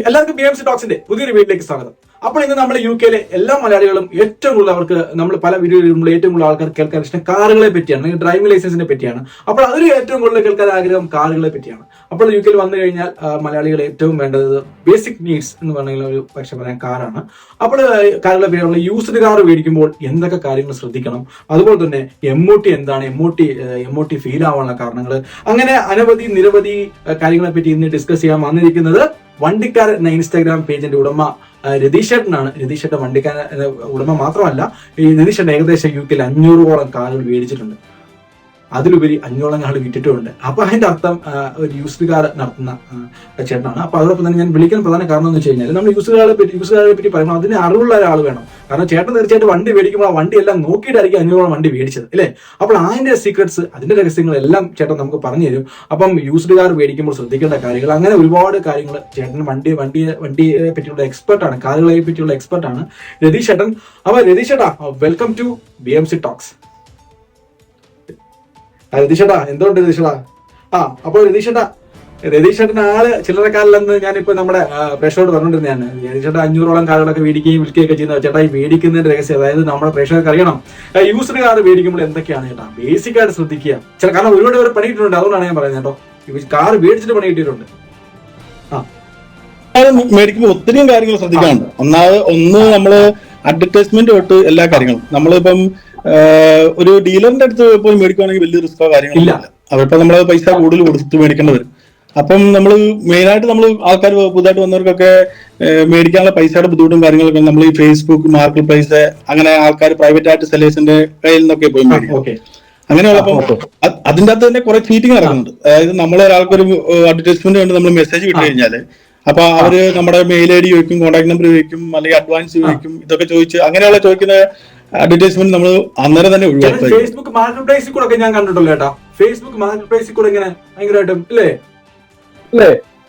എല്ലാവർക്കും B M C ടോക്സിന്റെ പുതിയൊരു വീട്ടിലേക്ക് സ്വാഗതം. അപ്പോൾ ഇന്ന് നമ്മുടെ യു കെയിലെ എല്ലാ മലയാളികളും ഏറ്റവും കൂടുതൽ അവർക്ക് നമ്മൾ പല വീഡിയോയിലും ഏറ്റവും കൂടുതൽ ആൾക്കാർ കേൾക്കാൻ ഇഷ്ടം കാറുകളെ പറ്റിയാണ് ഡ്രൈവിംഗ് ലൈസൻസിനെ പറ്റിയാണ്. അപ്പോൾ അതിൽ ഏറ്റവും കൂടുതൽ കേൾക്കാൻ ആഗ്രഹം കാറുകളെ പറ്റിയാണ്. അപ്പോൾ യു കെയിൽ വന്നു കഴിഞ്ഞാൽ മലയാളികൾ ഏറ്റവും വേണ്ടത് ബേസിക് നീഡ്സ് എന്ന് പറഞ്ഞാൽ ഒരു പക്ഷെ പറയാൻ കാറാണ്. അപ്പോൾ കാറിലെ പേരുള്ള യൂസ്ഡ് കാർ മേടിക്കുമ്പോൾ എന്തൊക്കെ കാര്യങ്ങൾ ശ്രദ്ധിക്കണം? അതുപോലെ തന്നെ എം ഒ ടി എന്താണ്? M O T M O T feel ആവാനുള്ള കാരണങ്ങൾ. അങ്ങനെ അനവധി നിരവധി കാര്യങ്ങളെ പറ്റി ഇന്ന് ഡിസ്കസ് ചെയ്യാൻ വന്നിരിക്കുന്നത് വണ്ടിക്കാർ എന്ന ഇൻസ്റ്റാഗ്രാം പേജിന്റെ ഉടമ രതീഷേട്ടനാണ്. രതീഷേട്ടൻ വണ്ടിക്കാരൻ ഉടമ മാത്രമല്ല ഈ രതീഷേട്ടൻ ഏകദേശം യു കെയിൽ അഞ്ഞൂറോളം കാറുകൾ മേടിച്ചിട്ടുണ്ട്. അതിലുപരി അഞ്ഞൂറോളം ആൾ വിറ്റിട്ടുമുണ്ട്. അപ്പൊ അതിന്റെ അർത്ഥം ഒരു യൂസ്ഡ് കാർ നടത്തുന്ന ചേട്ടനാണ്. അപ്പൊ അതോടൊപ്പം തന്നെ ഞാൻ വിളിക്കാൻ പ്രധാന കാരണം എന്ന് വെച്ച് കഴിഞ്ഞാൽ നമ്മൾ യൂസ്ഡ് കാറെ പറ്റി യൂസ്ഡ് കാറെ പറ്റി പറയുമ്പോൾ അതിന് അറിവുള്ള ഒരാൾ വേണം. കാരണം ചേട്ടൻ തീർച്ചയായിട്ടും വണ്ടി മേടിക്കുമ്പോൾ ആ വണ്ടി എല്ലാം നോക്കിയിട്ടായിരിക്കും അഞ്ഞൂറോളം വണ്ടി മേടിച്ചത് അല്ലേ? അപ്പോൾ അതിന്റെ സീക്രട്സ് അതിന്റെ രഹസ്യങ്ങളെല്ലാം ചേട്ടൻ നമുക്ക് പറഞ്ഞു തരും. അപ്പം യൂസ്ഡ് കാർ മേടിക്കുമ്പോൾ ശ്രദ്ധിക്കേണ്ട കാര്യങ്ങൾ അങ്ങനെ ഒരുപാട് കാര്യങ്ങൾ ചേട്ടൻ വണ്ടി വണ്ടി വണ്ടിയെ പറ്റിയുള്ള എക്സ്പെർട്ടാണ് കാറുകളെ പറ്റിയുള്ള എക്സ്പെർട്ടാണ് രതീഷ് ചേട്ടൻ. അപ്പൊ രതീഷ് ചേട്ടാ welcome to B M C talks രതീഷേട്ടാ എന്തുകൊണ്ട് രതീഷേട്ടാ? ആ അപ്പോൾ രതീഷേട്ടാ രതീഷേട്ടൻ ആൾ ചില്ലറക്കാരിലെന്ന് ഞാനിപ്പോ നമ്മുടെ പ്രേക്ഷകരോട് പറഞ്ഞുകൊണ്ടിരുന്നതാണ് രതീഷേട്ടൻ അഞ്ഞൂറോളം കാറുകളൊക്കെ മേടിക്കുകയും വിൽക്കുകയൊക്കെ ചെയ്യുന്ന ചേട്ടാ ഈ മേടിക്കുന്നതിന്റെ രഹസ്യം അതായത് നമ്മുടെ പ്രേക്ഷകർക്ക് അറിയണം. യൂസർ കാർ മേടിക്കുമ്പോൾ എന്തൊക്കെയാണ് ചേട്ടാ? ബേസിക് ആയിട്ട് ശ്രദ്ധിക്കുക. ചില കാരണം ഒരുപാട് പേര് പണി കിട്ടിയിട്ടുണ്ട്. അതുകൊണ്ടാണ് ഞാൻ പറയുന്നത് കേട്ടോ. കാർ മേടിച്ചിട്ട് പണി കിട്ടിയിട്ടുണ്ട്. മേടിക്കുമ്പോൾ ഒത്തിരിയും കാര്യങ്ങൾ ശ്രദ്ധിക്കാനുണ്ട്. ഒന്നാമത് ഒന്ന് നമ്മൾ അഡ്വർടൈസ്മെന്റ് തൊട്ട് എല്ലാ കാര്യങ്ങളും. നമ്മളിപ്പം ഒരു ഡീലറിന്റെ അടുത്ത് പോയി മേടിക്കുവാണെങ്കിൽ വലിയ റിസ്കോ കാര്യങ്ങളോ ഇല്ല. ഇല്ല അവരിപ്പോ നമ്മൾ പൈസ കൂടുതൽ കൊടുത്ത് മേടിക്കേണ്ടി വരും അപ്പം നമ്മൾ മെയിനായിട്ട് നമ്മൾ ആൾക്കാർ പുതുതായിട്ട് വന്നവർക്കൊക്കെ മേടിക്കാനുള്ള പൈസയുടെ ബുദ്ധിമുട്ടും കാര്യങ്ങളൊക്കെ നമ്മൾ ഈ ഫേസ്ബുക്ക് മാർക്കറ്റ് പ്ലേസ് അങ്ങനെ ആൾക്കാർ പ്രൈവറ്റ് ആയിട്ട് സെല്ലേഴ്സിന്റെ കയ്യിൽ നിന്നൊക്കെ പോയി മേടിക്കും. ഓക്കെ. അങ്ങനെയുള്ളപ്പം അ- അതിന്റെ അകത്ത് തന്നെ കുറെ ചീറ്റിംഗ് നടക്കുന്നുണ്ട്. അതായത് നമ്മൾ ഒരാൾക്കൊരു അഡ്വർടൈസ്മെന്റ് വേണ്ടി നമ്മൾ മെസ്സേജ് വിട്ടു കഴിഞ്ഞാൽ അപ്പൊ അവർ നമ്മുടെ മെയിൽ ഐ ഡി ചോദിക്കും കോൺടാക്ട് നമ്പർ ചോദിക്കും അല്ലെങ്കിൽ അഡ്വാൻസ് ചോദിക്കും ഇതൊക്കെ ചോദിച്ച് അങ്ങനെയുള്ള ചോദിക്കുന്ന അഡ്വർടൈസ്മെന്റ് നമ്മൾ അന്നേരം തന്നെ ഒഴിവാക്കും. ഫേസ്ബുക്ക് മാർക്കറ്റ് പ്ലേസിൽ കൂടെ ഞാൻ കണ്ടിട്ടുള്ളൂ കേട്ടോ ഫേസ്ബുക്ക് മാർക്കറ്റ് പ്ലേസിൽ കൂടെ ഇങ്ങനെ ഭയങ്കരമായിട്ടും ഇല്ലേ?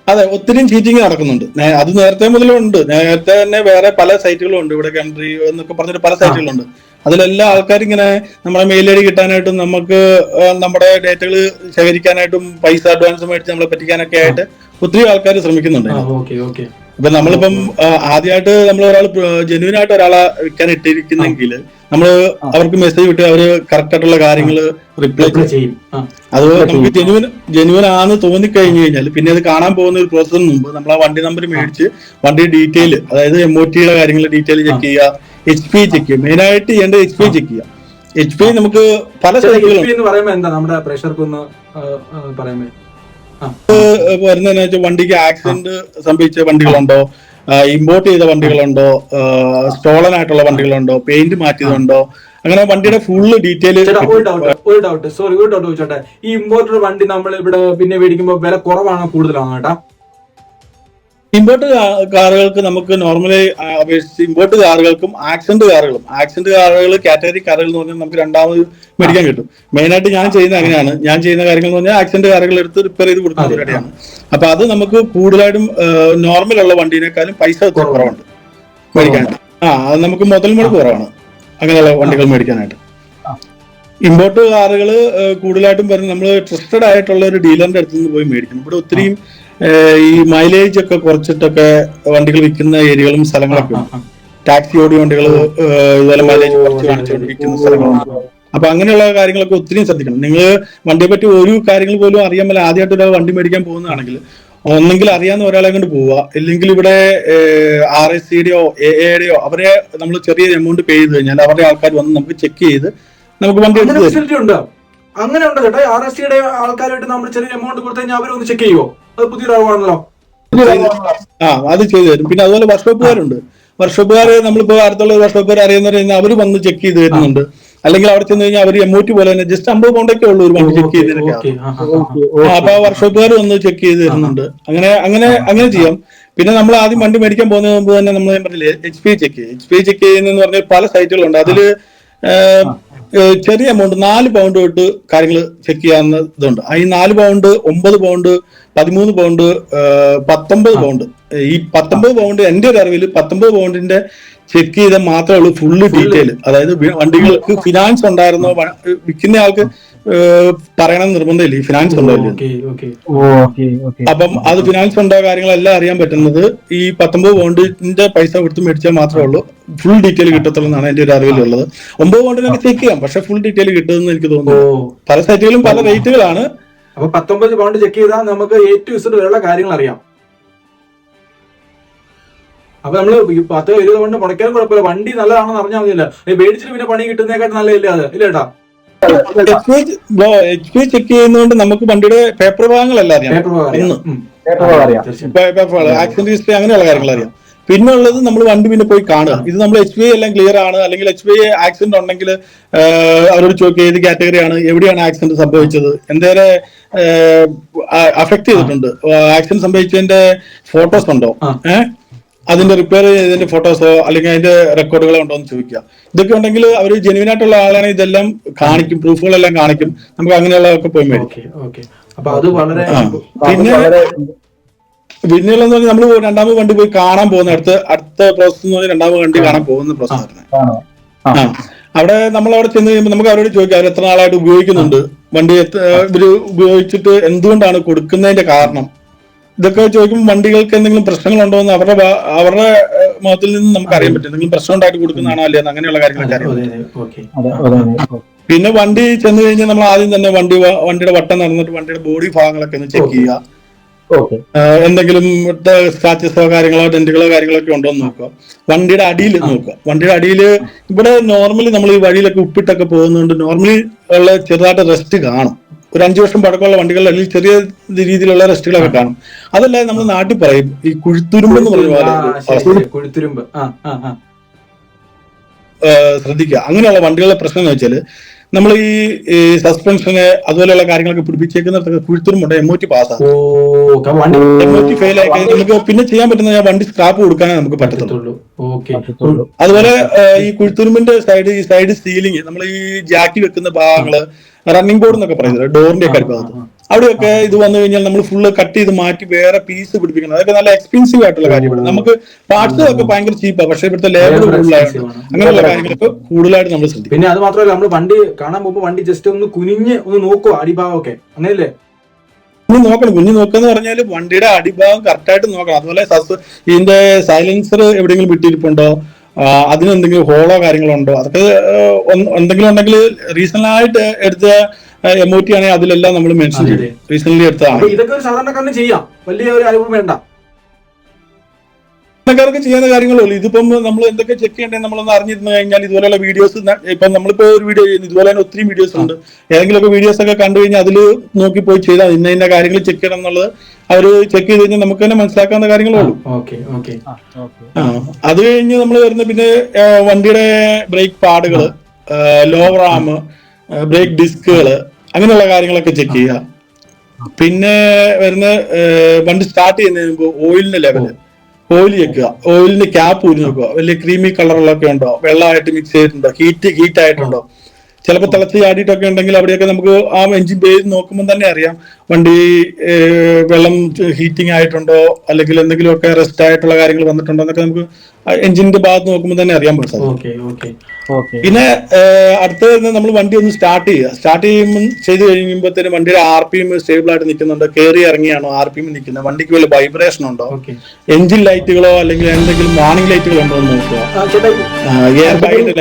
അതെ ഒത്തിരി ചീറ്റിംഗ് നടക്കുന്നുണ്ട്. അത് നേരത്തെ മുതലും ഉണ്ട്. നേരത്തെ തന്നെ വേറെ പല സൈറ്റുകളും ഉണ്ട്. ഇവിടെ കൺട്രി എന്നൊക്കെ പറഞ്ഞിട്ട് പല സൈറ്റുകളുണ്ട് അതിലെല്ലാ ആൾക്കാരും ഇങ്ങനെ നമ്മുടെ മെയിൽ ഐ ഡി കിട്ടാനായിട്ടും നമുക്ക് നമ്മുടെ ഡേറ്റകൾ ശേഖരിക്കാനായിട്ടും പൈസ അഡ്വാൻസ് മേടിച്ച് നമ്മളെ പറ്റിക്കാനൊക്കെ ആയിട്ട് ഒത്തിരി ആൾക്കാർ ശ്രമിക്കുന്നുണ്ട്. ഇപ്പൊ നമ്മളിപ്പം ആദ്യമായിട്ട് നമ്മൾ ഒരാൾ ജെന്യൂൻ ആയിട്ട് ഒരാളെ വിൽക്കാൻ ഇട്ടിരിക്കുന്നെങ്കിൽ നമ്മൾ അവർക്ക് മെസ്സേജ് വിട്ട് അവർ കറക്റ്റ് ആയിട്ടുള്ള കാര്യങ്ങൾ റിപ്ലൈ ചെയ്യും. അത് നമുക്ക് ജെനുവൻ ജെനുവൻ ആണെന്ന് തോന്നിക്കഴിഞ്ഞു കഴിഞ്ഞാൽ പിന്നെ അത് കാണാൻ പോകുന്ന ഒരു പ്രോസസ്സിന് മുമ്പ് നമ്മൾ ആ വണ്ടി നമ്പർ മേടിച്ച് വണ്ടി ഡീറ്റെയിൽ അതായത് എം ഒ ടിയുടെ കാര്യങ്ങൾ ഡീറ്റെയിൽ ചെക്ക് ചെയ്യുക എച്ച് പി ചെക്ക് ചെയ്യുക മെയിൻ ആയിട്ട് ചെയ്യേണ്ടത് എച്ച് പി ചെക്ക് ചെയ്യുക എച്ച് പി നമുക്ക് പല എന്ന് പറയുമ്പോൾ എന്താ നമ്മുടെ പ്രഷർക്ക് ഒന്ന് പറയാൻ വരുന്നതെന്ന് വെച്ചാൽ വണ്ടിക്ക് ആക്സിഡന്റ് സംഭവിച്ച വണ്ടികളുണ്ടോ? ഇമ്പോർട്ട് ചെയ്ത വണ്ടികളുണ്ടോ? സ്റ്റോളൻ ആയിട്ടുള്ള വണ്ടികളുണ്ടോ? പെയിന്റ് മാറ്റിയതുണ്ടോ? അങ്ങനെ വണ്ടിയുടെ ഫുള്ള് ഡീറ്റെയിൽ ഒരു ഡൗട്ട് ഒരു ഡൗട്ട് സോറി ഒരു ഡൗട്ട് ചോദിച്ചോട്ടെ. ഈ ഇമ്പോർട്ടഡ് വണ്ടി നമ്മൾ ഇവിടെ പിന്നെ മേടിക്കുമ്പോൾ വില കുറവാണോ കൂടുതലാണോ ചേട്ടാ? ഇമ്പോർട്ട് കാറുകൾക്ക് നമുക്ക് നോർമലി അപേക്ഷിച്ച് ഇമ്പോർട്ട് കാറുകൾക്കും ആക്സിഡന്റ് കാറുകളും ആക്സിഡന്റ് കാറുകൾ കാറ്റഗറി കാറുകൾ എന്ന് പറഞ്ഞാൽ നമുക്ക് രണ്ടാമത് മേടിക്കാൻ കിട്ടും. മെയിൻ ആയിട്ട് ഞാൻ ചെയ്യുന്ന അങ്ങനെയാണ്. ഞാൻ ചെയ്യുന്ന കാര്യങ്ങൾ എന്ന് പറഞ്ഞാൽ ആക്സിഡന്റ് കാറുകൾ എടുത്ത് റിപ്പയർ ചെയ്ത് കൊടുക്കുന്ന പരിപാടിയാണ് അപ്പൊ അത് നമുക്ക് കൂടുതലായിട്ടും നോർമൽ ഉള്ള വണ്ടീനേക്കാളും പൈസ കുറവുണ്ട് മേടിക്കാനായിട്ട് ആ അത് നമുക്ക് മുതൽ മുടക്ക് കുറവാണ്. അങ്ങനെയുള്ള വണ്ടികൾ മേടിക്കാനായിട്ട്. ഇമ്പോർട്ട് കാറുകൾ കൂടുതലായിട്ടും വരുന്നത് നമ്മൾ ട്രസ്റ്റഡ് ആയിട്ടുള്ള ഒരു ഡീലറിന്റെ അടുത്ത് നിന്ന് പോയി മേടിക്കണം. ഇവിടെ ഒത്തിരിയും ഈ മൈലേജ് ഒക്കെ കുറച്ചിട്ടൊക്കെ വണ്ടികൾ വിൽക്കുന്ന ഏരിയകളും സ്ഥലങ്ങളൊക്കെ ഉണ്ട്. ടാക്സി ഓടി വണ്ടികൾ ഇതുപോലെ മൈലേജ് കുറച്ച് കാണിച്ചുകൊണ്ട് വിൽക്കുന്ന സ്ഥലങ്ങളുണ്ട് അപ്പൊ അങ്ങനെയുള്ള കാര്യങ്ങളൊക്കെ ഒത്തിരി ശ്രദ്ധിക്കണം. നിങ്ങൾ വണ്ടിയെ പറ്റി ഒരു കാര്യങ്ങൾ പോലും അറിയാൻ മേലെ ആദ്യമായിട്ട് ഒരാൾ വണ്ടി മേടിക്കാൻ പോകുന്നതാണെങ്കിൽ ഒന്നെങ്കിൽ അറിയാവുന്ന ഒരാളെ കൊണ്ട് പോവുക. ഇല്ലെങ്കിൽ ഇവിടെ ആർ എസ് സിയുടെയോ എ എയുടെയോ അവരെ നമ്മൾ ചെറിയ എമൗണ്ട് പേ ചെയ്ത് കഴിഞ്ഞാൽ അവരുടെ ആൾക്കാർ വന്ന് നമുക്ക് ചെക്ക് ചെയ്ത് നമുക്ക് വണ്ടി എടുത്ത് തരും. അങ്ങനെ ഉണ്ടോ ചേട്ടാ ആർ എസ് സിയുടെ ആൾക്കാരായിട്ട് നമ്മൾ ചെറിയ എമൗണ്ട് കൊടുത്തു കഴിഞ്ഞാൽ അവരൊന്ന് ചെക്ക് ചെയ്യുമോ അത് പുതിയൊരു അറിവാണല്ലോ ആ അത് ചെയ്തു തരും. പിന്നെ അതുപോലെ വർക്ക്ഷോപ്പുകാരുണ്ട് വർക്ക്ഷോപ്പുകാർ നമ്മളിപ്പോ അടുത്തുള്ള വർക്ക്ഷോപ്പുകാർ അറിയുന്നവർ അവർ വന്ന് ചെക്ക് ചെയ്ത് തരുന്നുണ്ട്. അല്ലെങ്കിൽ അവിടെ ചെന്ന് കഴിഞ്ഞാൽ അവർ എമ്മൂറ്റി പോലെ തന്നെ ജസ്റ്റ് അമ്പത് പൗണ്ടൊക്കെ ഉള്ളൂ ഒരു വണ്ടി ചെക്ക് ചെയ്തിട്ടൊക്കെ അപ്പൊ വർക്ക്ഷോപ്പുകാർ വന്ന് ചെക്ക് ചെയ്ത് തരുന്നുണ്ട്. അങ്ങനെ അങ്ങനെ അങ്ങനെ ചെയ്യാം. പിന്നെ നമ്മൾ ആദ്യം വണ്ടി മേടിക്കാൻ പോകുന്നതിന് മുമ്പ് തന്നെ നമ്മൾ പറഞ്ഞില്ലേ H P check H P check ചെയ്യുന്ന പറഞ്ഞ പല സൈറ്റുകളുണ്ട് അതിൽ ചെറിയ എമൗണ്ട് നാല് പൗണ്ട് തൊട്ട് കാര്യങ്ങൾ ചെക്ക് ചെയ്യാവുന്നതുണ്ട് ഈ നാല് പൗണ്ട് ഒമ്പത് പൗണ്ട് പതിമൂന്ന് പൗണ്ട് പത്തൊമ്പത് പൗണ്ട് ഈ പത്തൊമ്പത് പൗണ്ട് എന്റെ ഒരു അറിവിൽ പത്തൊമ്പത് പൗണ്ടിന്റെ ചെക്ക് ചെയ്താൽ മാത്രമേ ഉള്ളൂ ഫുള്ള് ഡീറ്റെയിൽ അതായത് വണ്ടികൾക്ക് ഫിനാൻസ് ഉണ്ടായിരുന്നോ വിൽക്കുന്ന ആൾക്ക് പറയണം നിർബന്ധമില്ല. ഈ ഫിനാൻസ് ഉണ്ടോ ഇല്ലയോ എന്ന്. ഓക്കെ. Okay okay okay. അപ്പം അത് ഫിനാൻസ് ഉണ്ടോ കാര്യങ്ങളെല്ലാം അറിയാൻ പറ്റുന്നത് ഈ പത്തൊമ്പത് ബോണ്ടിന്റെ പൈസ കൊടുത്ത് മേടിച്ചാൽ മാത്രമേ ഉള്ളൂ. ഫുൾ ഡീറ്റെയിൽ കിട്ടത്തുള്ളൂ എന്നാണ് എന്റെ ഒരു അറിവിലുള്ളത്. ഒമ്പത് ബോണ്ടിനൊക്കെ ചെക്ക് ചെയ്യാം. പക്ഷെ ഫുൾ ഡീറ്റെയിൽ കിട്ടുമെന്ന് എനിക്ക് തോന്നുന്നു പല സൈറ്റുകളും പല റേറ്റുകളാണ് അപ്പൊ പത്തൊമ്പത് പൗണ്ട് ചെക്ക് ചെയ്താൽ നമുക്ക് എ ടു ഇസഡ് വരെയുള്ള കാര്യങ്ങൾ അറിയാം. അപ്പൊ നമ്മൾ ഈ പത്ത് ഇരുപത് കൊണ്ട് മുടക്കാനും കുഴപ്പമില്ല. വണ്ടി നല്ലതാണെന്ന് അറിഞ്ഞാൽ മതിയല്ല. മേടിച്ചിട്ട് പിന്നെ പണി കിട്ടുന്നേക്കാട്ട് നല്ലതല്ലേ അത്? ഇല്ല ഏട്ടാ? എച്ച് പി ചെക്ക് ചെയ്യുന്നതുകൊണ്ട് നമുക്ക് വണ്ടിയുടെ പേപ്പർ ഭാഗങ്ങളല്ല അറിയാം. ആക്സിഡന്റ് ഹിസ്റ്ററി അങ്ങനെയുള്ള കാര്യങ്ങൾ അറിയാം. പിന്നെ ഉള്ളത് നമ്മൾ വണ്ടി പിന്നെ പോയി കാണുക. ഇത് നമ്മൾ എച്ച് ബി എല്ലാം ക്ലിയർ ആണ്. അല്ലെങ്കിൽ എച്ച് ബി ആക്സിഡന്റ് ഉണ്ടെങ്കിൽ അവരോട് ചോദിക്കുക ഏത് കാറ്റഗറിയാണ് എവിടെയാണ് ആക്സിഡന്റ് സംഭവിച്ചത് എന്തേരെ അഫക്ട് ചെയ്തിട്ടുണ്ട്. ആക്സിഡന്റ് സംഭവിച്ചതിന്റെ ഫോട്ടോസ് ഉണ്ടോ? ഏഹ് അതിന്റെ റിപ്പയർ ചെയ്തതിന്റെ ഫോട്ടോസോ അല്ലെങ്കിൽ അതിന്റെ റെക്കോർഡുകളോ ഉണ്ടോ എന്ന് ചോദിക്കുക. ഇതൊക്കെ ഉണ്ടെങ്കിൽ അവർ ജെനുവിൻ ആയിട്ടുള്ള ആളാണ് ഇതെല്ലാം കാണിക്കും പ്രൂഫുകളെല്ലാം കാണിക്കും. നമുക്ക് അങ്ങനെയുള്ളതൊക്കെ പോയി മേടിക്കും. പിന്നെ പിന്നെയുള്ളതെന്ന് പറഞ്ഞാൽ നമ്മൾ രണ്ടാമത് വണ്ടി പോയി കാണാൻ പോകുന്ന അടുത്ത അടുത്ത പ്രോസസ് എന്ന് പറഞ്ഞാൽ രണ്ടാമത് വണ്ടി കാണാൻ പോകുന്ന പ്രോസസ് ആ. അവിടെ നമ്മൾ അവിടെ ചെന്ന് കഴിയുമ്പോൾ നമുക്ക് അവരോട് ചോദിക്കാം അവർ എത്ര നാളായിട്ട് ഉപയോഗിക്കുന്നുണ്ട്? വണ്ടി ഇവർ ഉപയോഗിച്ചിട്ട് എന്തുകൊണ്ടാണ് കൊടുക്കുന്നതിന്റെ കാരണം? ഇതൊക്കെ ചോദിക്കുമ്പോൾ വണ്ടികൾക്ക് എന്തെങ്കിലും പ്രശ്നങ്ങളുണ്ടോ എന്ന് അവരുടെ അവരുടെ മുഖത്തിൽ നിന്ന് നമുക്ക് അറിയാൻ പറ്റും. എന്തെങ്കിലും പ്രശ്നം ഉണ്ടായിട്ട് കൊടുക്കുന്നതാണോ അല്ലേ അങ്ങനെയുള്ള കാര്യങ്ങളൊക്കെ അറിയാം പിന്നെ വണ്ടി ചെന്ന് കഴിഞ്ഞാൽ നമ്മൾ ആദ്യം തന്നെ വണ്ടി വണ്ടിയുടെ വട്ടം നടന്നിട്ട് വണ്ടിയുടെ ബോഡി ഭാഗങ്ങളൊക്കെ ഒന്ന് ചെക്ക് ചെയ്യുക. ഓക്കെ. എന്തെങ്കിലും സ്ക്രാച്ചസോ കാര്യങ്ങളോ ഡെന്റുകളോ കാര്യങ്ങളൊക്കെ ഉണ്ടോ എന്ന് നോക്കുക. വണ്ടിയുടെ അടിയിൽ നോക്കുക. വണ്ടിയുടെ അടിയിൽ ഇവിടെ നോർമലി നമ്മൾ ഈ വഴിയിലൊക്കെ ഉപ്പിട്ടൊക്കെ പോകുന്നതുകൊണ്ട് നോർമലി ഉള്ള ചെറുതായിട്ട് റെസ്റ്റ് കാണും. ഒരു അഞ്ചു വർഷം പഴക്കമുള്ള വണ്ടികളിൽ അല്ലെങ്കിൽ ചെറിയ രീതിയിലുള്ള റെസ്റ്റുകളൊക്കെ കാണും. അതല്ലാതെ നമ്മൾ നാട്ടിൽ പറയും ഈ കുഴുത്തുരുമ്പ് എന്ന് പറഞ്ഞ. കുഴുത്തുരുമ്പ്. ശ്രദ്ധിക്കുക. അങ്ങനെയുള്ള വണ്ടികളുടെ പ്രശ്നം എന്ന് വെച്ചാൽ നമ്മൾ ഈ സസ്പെൻഷന് അതുപോലെയുള്ള കാര്യങ്ങളൊക്കെ പിടിപ്പിച്ചേക്കുന്നിടത്തൊക്കെ കുഴുത്തുരുമ്പുണ്ട്. M O T pass M O T fail ആയി കഴിഞ്ഞാൽ നമുക്ക് പിന്നെ ചെയ്യാൻ പറ്റുന്ന വണ്ടി സ്ക്രാപ്പ് കൊടുക്കാനേ നമുക്ക് പറ്റത്തുള്ളൂ. അതുപോലെ ഈ കുഴുത്തുരുമ്പിന്റെ സൈഡ് ഈ സൈഡ് സീലിംഗ് നമ്മൾ ഈ ജാക്കി വെക്കുന്ന ഭാഗങ്ങൾ റണ്ണിംഗ് ബോർഡ് എന്നൊക്കെ പറയുന്നത് ഡോറിന്റെ ഒക്കെ അടുത്ത് അവിടെയൊക്കെ ഇത് വന്നു കഴിഞ്ഞാൽ നമ്മൾ ഫുള്ള് കട്ട് ചെയ്ത് മാറ്റി വേറെ പീസ് പിടിപ്പിക്കണം. അതൊക്കെ നല്ല എക്സ്പെൻസീവ് ആയിട്ടുള്ള കാര്യമാണ്. നമുക്ക് പാർട്സ് ഒക്കെ ഭയങ്കര ചീപ്പാണ് പക്ഷേ ഇവിടുത്തെ ലേബർ കൂടുതലായിട്ട്. അങ്ങനെയുള്ള കാര്യങ്ങളൊക്കെ കൂടുതലായിട്ട് നമ്മൾ ശ്രദ്ധിക്കും പിന്നെ അത് മാത്രമല്ല നമ്മൾ വണ്ടി കാണാൻ പോകുമ്പോൾ വണ്ടി ജസ്റ്റ് ഒന്ന് കുനിഞ്ഞ് ഒന്ന് നോക്കുക അടിഭാഗമൊക്കെ. അങ്ങനെയല്ലേ? കുഞ്ഞു നോക്കണം. കുഞ്ഞു നോക്കാന്ന് പറഞ്ഞാൽ വണ്ടിയുടെ അടിഭാഗം കറക്റ്റായിട്ട് നോക്കണം. അതുപോലെ ഇതിന്റെ സൈലൻസർ എവിടെയെങ്കിലും വിട്ടിരിപ്പുണ്ടോ? അതിന് എന്തെങ്കിലും ഹോളോ കാര്യങ്ങളോ ഉണ്ടോ അതൊക്കെ എന്തെങ്കിലും ഉണ്ടെങ്കിൽ റീസണൽ ആയിട്ട് എടുത്ത എം ഒ ടി ആണെങ്കിൽ അതിലെല്ലാം നമ്മൾ മെൻഷൻ ചെയ്തു അപ്പൊ എടുത്തതാണ്. ഇതൊക്കെ ഒരു സാധാരണക്കാരന് ചെയ്യാം. വലിയ ഒരു അനുഭവം വേണ്ട. ആൾക്കാർക്ക് ചെയ്യുന്ന കാര്യങ്ങളുള്ളൂ ഇതിപ്പം നമ്മൾ എന്തൊക്കെ ചെക്ക് ചെയ്യണ്ടേ നമ്മളൊന്ന് അറിഞ്ഞിരുന്നു കഴിഞ്ഞാൽ ഇതുപോലെയുള്ള വീഡിയോസ് ഇപ്പം നമ്മളിപ്പോ ഒരു വീഡിയോ ചെയ്യുന്നു. ഇതുപോലെ തന്നെ ഒത്തിരി വീഡിയോസ് ഉണ്ട്. ഏതെങ്കിലുമൊക്കെ വീഡിയോസ് ഒക്കെ കണ്ടു കഴിഞ്ഞാൽ അതിൽ നോക്കി പോയി ചെയ്താൽ ഇന്ന ഇന്ന കാര്യങ്ങൾ ചെക്ക് ചെയ്യണം എന്നുള്ളത് അവർ ചെക്ക് ചെയ്ത് കഴിഞ്ഞാൽ നമുക്ക് തന്നെ മനസ്സിലാക്കാവുന്ന കാര്യങ്ങളേ ഉള്ളൂ. Okay okay. ആ, ഓക്കെ. ആ, അത് കഴിഞ്ഞ് നമ്മൾ വരുന്ന പിന്നെ വണ്ടിയുടെ ബ്രേക്ക് പാഡുകൾ ലോ റാം ബ്രേക്ക് ഡിസ്കുകൾ അങ്ങനെയുള്ള കാര്യങ്ങളൊക്കെ ചെക്ക് ചെയ്യുക. പിന്നെ വരുന്ന വണ്ടി സ്റ്റാർട്ട് ചെയ്യുന്നതിന് മുമ്പ് ഓയിലിന്റെ ലെവൽ ഓയിൽ വെക്കുക. ഓയിലിന്റെ ക്യാപ്പ് ഊരി നോക്കുക വലിയ ക്രീമി കളറുകളൊക്കെ ഉണ്ടോ? വെള്ളമായിട്ട് മിക്സ് ചെയ്തിട്ടുണ്ടോ? ഹീറ്റ് ഹീറ്റ് ആയിട്ടുണ്ടോ? ചിലപ്പോൾ തിളച്ച് ചാടിയിട്ടൊക്കെ ഉണ്ടെങ്കിൽ അവിടെയൊക്കെ നമുക്ക് ആ എഞ്ചിൻ പേര് നോക്കുമ്പോൾ തന്നെ അറിയാം. വണ്ടി വെള്ളം ഹീറ്റിംഗ് ആയിട്ടുണ്ടോ? അല്ലെങ്കിൽ എന്തെങ്കിലുമൊക്കെ റെസ്റ്റ് ആയിട്ടുള്ള കാര്യങ്ങൾ വന്നിട്ടുണ്ടോ എന്നൊക്കെ നമുക്ക് എഞ്ചിന്റെ ഭാഗത്ത് നോക്കുമ്പോൾ തന്നെ അറിയാൻ പറ്റും ഓക്കെ ഓക്കെ ഓക്കെ. പിന്നെ അടുത്തത് നമ്മൾ വണ്ടി ഒന്ന് സ്റ്റാർട്ട് ചെയ്യുക. സ്റ്റാർട്ട് ചെയ്യുമ്പോൾ ചെയ്ത് കഴിയുമ്പോഴത്തേനും വണ്ടിയുടെ ആർ പി എം സ്റ്റേബിൾ ആയിട്ട് നിൽക്കുന്നുണ്ടോ. കയറി ഇറങ്ങിയാണോ ആർ പി എം നിൽക്കുന്നത്? വണ്ടിക്ക് വലിയ വൈബ്രേഷൻ ഉണ്ടോ? എഞ്ചിൻ ലൈറ്റുകളോ അല്ലെങ്കിൽ എന്തെങ്കിലും വാണിംഗ് ലൈറ്റുകളോ ഉണ്ടോ എന്ന് നോക്കുക. എയർ ബാഗിന്റെ